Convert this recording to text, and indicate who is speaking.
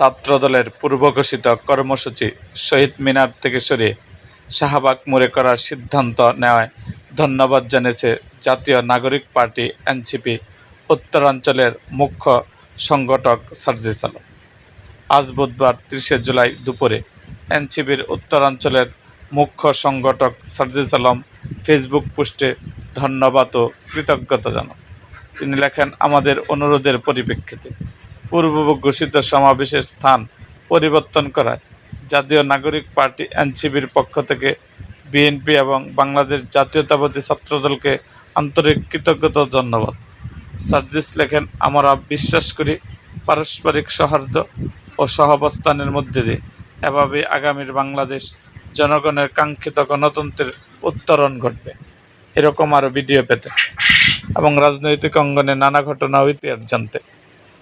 Speaker 1: ছাত্রদলের পূর্বঘোষিত কর্মসূচি শহীদ মিনার থেকে সরিয়ে শাহবাগ মোড়ে করার সিদ্ধান্ত নেওয়ায় ধন্যবাদ জানিয়েছে জাতীয় নাগরিক পার্টি এনসিপি, উত্তরাঞ্চলের মুখ্য সংগঠক সার্জিস আলম। আজ বুধবার তিরিশে জুলাই দুপুরে এনসিপির উত্তরাঞ্চলের মুখ্য সংগঠক সার্জিস আলম ফেসবুক পোস্টে ধন্যবাদ ও কৃতজ্ঞতা জানান। তিনি লেখেন, আমাদের অনুরোধের পরিপ্রেক্ষিতে পূর্ব ঘোষিত সমাবেশের স্থান পরিবর্তন করায় জাতীয় নাগরিক পার্টি এনসিপির পক্ষ থেকে বিএনপি এবং বাংলাদেশ জাতীয়তাবাদী ছাত্রদলকে আন্তরিক কৃতজ্ঞতা ধন্যবাদ। সার্জিস লেখেন, আমরা বিশ্বাস করি পারস্পরিক সৌহার্দ্য ও সহাবস্থানের মধ্যে দিয়ে এভাবে আগামীর বাংলাদেশ জনগণের কাঙ্ক্ষিত গণতন্ত্রের উত্তরণ ঘটবে। এরকম আরও ভিডিও পেতে এবং রাজনৈতিক অঙ্গনে নানা ঘটনা ইতিহাস জানতে।